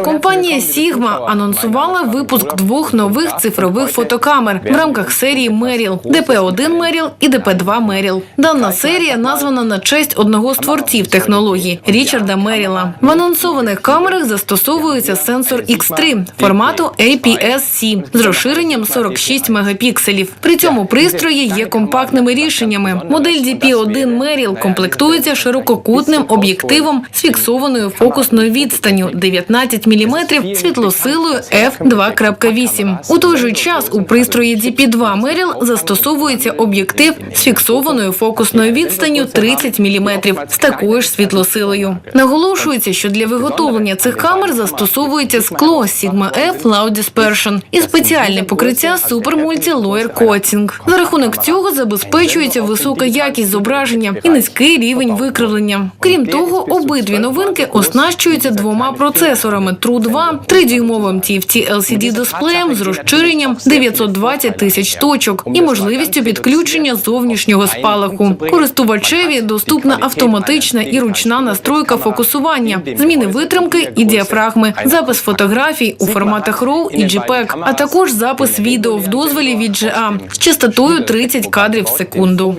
Компанія Sigma анонсувала випуск двох нових цифрових фотокамер в рамках серії Меріл ДП-1 Меріл і ДП-2 Меріл. Дана серія названа на честь одного з творців технології Річарда Меріла. В анонсованих камерах застосовується сенсор X3 формату APS-C з розширенням 46 мегапікселів. При цьому пристрої є компактними рішеннями. Модель DP-1 Меріл комплектується ширококутним об'єктивом з фіксованою фокусною відстанню 19 мм світлосилою f2.8. У той же час у пристрої DP2 Меріл застосовується об'єктив з фіксованою фокусною відстанню 30 мм з такою ж світлосилою. Наголошується, що для виготовлення цих камер застосовується скло Sigma F Low Dispersion і спеціальне покриття Super Multi Layer Coating. За рахунок цього забезпечується висока якість зображення і низький рівень викривлення. Крім того, обидві новинки оснащуються двома процесорами True 2, 3-дюймовим TFT LCD дисплеєм з розширенням 920 тисяч точок і можливістю підключення зовнішнього спалаху. Користувачеві доступна автоматична і ручна настройка фокусування, зміни витримки і діафрагми, запис фотографій у форматах RAW і JPEG, а також запис відео в дозволі від GA з частотою 30 кадрів в секунду.